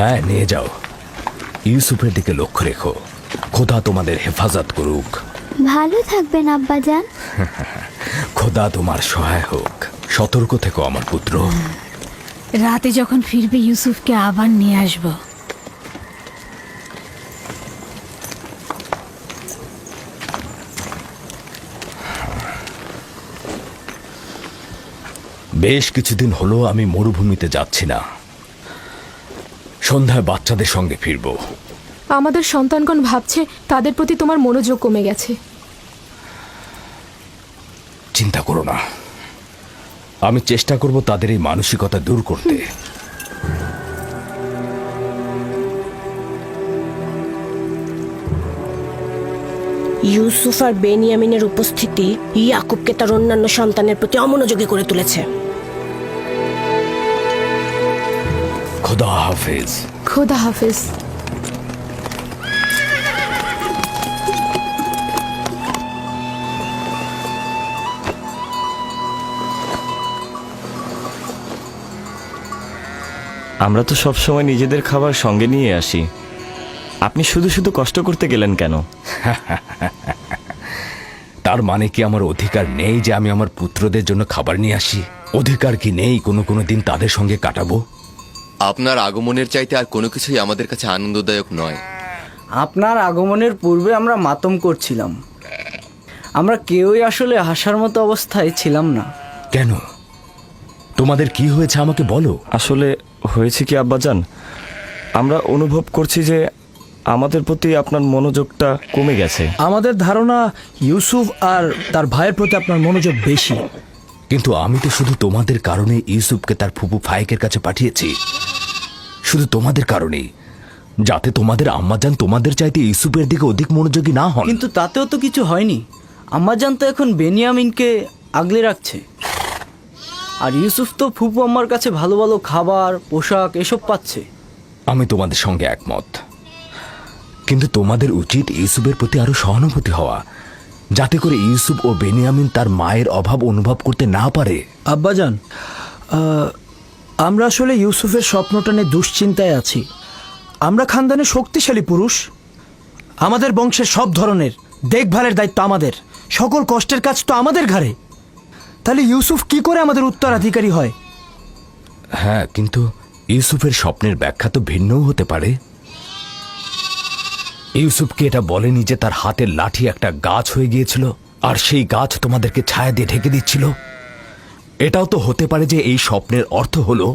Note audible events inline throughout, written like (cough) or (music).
হ্যাঁ নিয়ে যাও। ইউসুফের দিকে লক্ষ্য রেখো। খোদা তোমাদের হেফাজত করুক। ভালো থাকবেন আব্বাজান। (laughs) খোদা তোমার সহায় হোক। সতর্ক থেকো আমার পুত্র। রাতে যখন ফিরবে ইউসুফকে আবার নিয়ে আসব। বেশ কিছুদিন হলো আমি মরুভূমিতে যাচ্ছি না। সন্ধ্যায় বাচ্চাদের সঙ্গে ফিরবো। আমাদের সন্তানগণ ভাবছে তাদের প্রতি তোমার মনোযোগ কমে গেছে। চিন্তা করো না। আমি চেষ্টা করব তাদের এই মানসিকতা দূর করতে। ইউসুফ আর বেনিয়ামিনের উপস্থিতি ইয়াকুবকে তার অন্যান্য সন্তানের প্রতি অমনোযোগী করে তুলেছে। খোদা হাফেজ। খোদা হাফেজ। আমরা তো সব সময় নিজেদের খাবার সঙ্গে নিয়ে আসি। আপনি শুধু শুধু কষ্ট করতে গেলেন কেন? (laughs) তার মানে কি আমার অধিকার নেই যে আমি আমার পুত্রদের জন্য খাবার নিয়ে আসি? অধিকার কি নেই কোনো কোনো দিন তাদের সঙ্গে কাটাবো? আপনার আগমনের চাইতে আর কোনো কিছুই আমাদের কাছে আনন্দদায়ক নয়। আপনার আগমনের পূর্বে আমরা মাতম করছিলাম। আমরা কেউই আসলে হাসার মতো অবস্থায় ছিলাম না। কেন? তোমাদের কি হয়েছে আমাকে বলো। আসলে হয়েছে কি আব্বাজান? আমরা অনুভব করছি যে আমাদের প্রতি আপনার মনোযোগটা কমে গেছে। আমাদের ধারণা ইউসুফ আর তার ভাইয়ের প্রতি আপনার মনোযোগ বেশি। কিন্তু আমি তো শুধু তোমাদের কারণে ইউসুফকে তার ফুপু ফাইকের কাছে পাঠিয়েছি। শুধু তোমাদের কারণেই। যাতে তোমাদের আম্মাজান তোমাদের চাইতে ইউসুফের দিকে অধিক মনোযোগী না হন। কিন্তু তাতেও তো কিছু হয়নি। আম্মাজান তো এখন বেনিয়ামিনকে আগলে রাখছে। আর ইউসুফ তো ফুপু আম্মার কাছে ভালো ভালো খাবার পোশাক এসব পাচ্ছে। আমি তোমাদের সঙ্গে একমত। কিন্তু তোমাদের উচিত ইউসুফের প্রতি আরও সহানুভূতি হওয়া যাতে করে ইউসুফ ও বেনিয়ামিন তার মায়ের অভাব অনুভব করতে না পারে। আব্বাজান আমরা আসলে ইউসুফের স্বপ্নটা নিয়ে দুশ্চিন্তায় আছি। আমরা খানদানে শক্তিশালী পুরুষ। আমাদের বংশের সব ধরনের দেখভালের দায়িত্ব আমাদের। সকল কষ্টের কাজ তো আমাদের ঘাড়ে। তাহলে ইউসুফ কি করে আমাদের উত্তরাধিকারী হয়? হ্যাঁ কিন্তু ইউসুফের স্বপ্নের ব্যাখ্যা তো ভিন্নও হতে পারে। ইউসুফকে এটা বলেনি যে তার হাতের লাঠি একটা গাছ হয়ে গিয়েছিল, আর সেই গাছ তোমাদেরকে ছায়া দিয়ে ঢেকে দিচ্ছিল। এটাও তো হতে পারে যে এই স্বপ্নের অর্থ হলো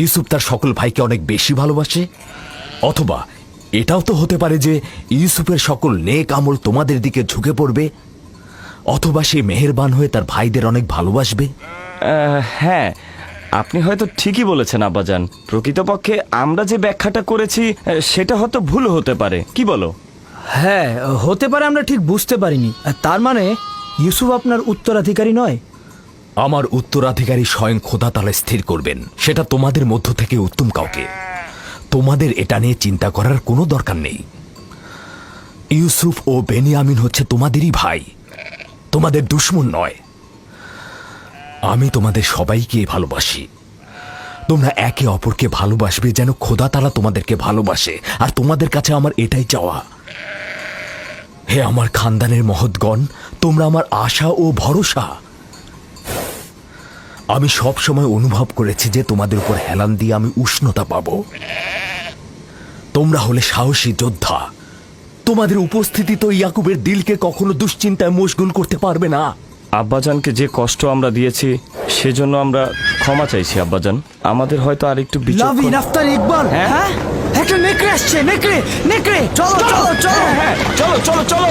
ইউসুফ তার সকল ভাইকে অনেক বেশি ভালোবাসে অথবা এটাও তো হতে পারে যে ইউসুফের সকল নেক আমল তোমাদের দিকে ঝুঁকে পড়বে অথবা সে মেহেরবান হয়ে তার ভাইদের অনেক ভালোবাসবে। হ্যাঁ আপনি হয়তো ঠিকই বলেছেন আব্বাজান। প্রকৃতপক্ষে আমরা যে ব্যাখ্যাটা করেছি সেটা হয়তো ভুল হতে পারে। কি বলো? হ্যাঁ হতে পারে আমরা ঠিক বুঝতে পারিনি। তার মানে ইউসুফ আপনার উত্তরাধিকারী নয়? আমার উত্তরাধিকারী স্বয়ং খোদা তালা স্থির করবেন। সেটা তোমাদের মধ্য থেকে উত্তম কাউকে। তোমাদের এটা নিয়ে চিন্তা করার কোনো দরকার নেই। ইউসুফ ও বেনিয়ামিন হচ্ছে তোমাদেরই ভাই। তোমাদের দুশ্মন নয়। আমি তোমাদের সবাইকে ভালোবাসি। তোমরা একে অপরকে ভালোবাসবে যেন খোদা তালা তোমাদেরকে ভালোবাসে। আর তোমাদের কাছে আমার এটাই চাওয়া। হে আমার খানদানের মহৎগণ, তোমরা আমার আশা ও ভরসা আমি সব সময় অনুভব করেছি যে তোমাদের উপর হেলান দিয়ে আমি উষ্ণতা পাব। তোমরা হলে সাহসী যোদ্ধা। তোমাদের উপস্থিতি তো ইয়াকুবের দিলকে কখনো দুশ্চিন্তায় মশগুল করতে পারবে না। আব্বাজানকে যে কষ্ট আমরা দিয়েছি সেজন্য আমরা ক্ষমা চাইছি আব্বাজান। আমাদের হয়তো আর একটু লাভি বিচক্ষণ ইকবাল হ্যাঁ? হ্যাঁ? একটা নেকড়ে আসছে নেকড়ে নেকড়ে! চলো চলো চলো! হ্যাঁ চলো চলো চলো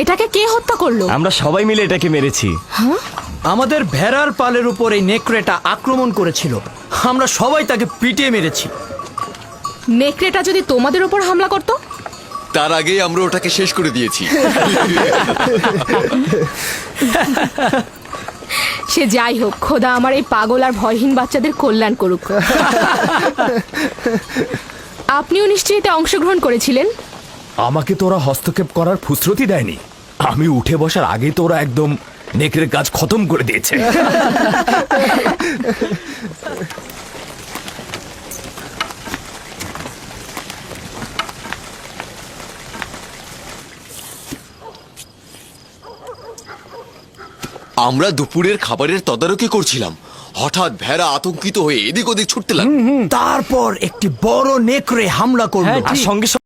এটাকে কে হত্যা করল? আমরা সবাই মিলে এটাকে মেরেছি। আমাদের ভেড়ার পালের উপর এই নেকড়েটা আক্রমণ করেছিল। আমরা সবাই তাকে পিটিয়ে মেরেছি। নেকড়েটা যদি তোমাদের উপর হামলা করতো? তার আগেই আমরা ওটাকে শেষ করে দিয়েছি। (laughs) সে যাই হোক খোদা আমার এই পাগল আর ভয়হীন বাচ্চাদের কল্যাণ করুক। (laughs) আপনিও নিশ্চয়ই এতে অংশগ্রহণ করেছিলেন? আমাকে তোরা হস্তক্ষেপ করার ফুসরতি দেয়নি। আমি উঠে বসার আগেই তোরা একদম নেকড়ের কাজ খতম করে দিয়েছে। আমরা দুপুরের খাবারের তদারকি করছিলাম। হঠাৎ ভেড়া আতঙ্কিত হয়ে এদিক ওদিক ছুটতে লাগল। তারপর একটি বড় নেকড়ে হামলা করল। আর সঙ্গে সঙ্গে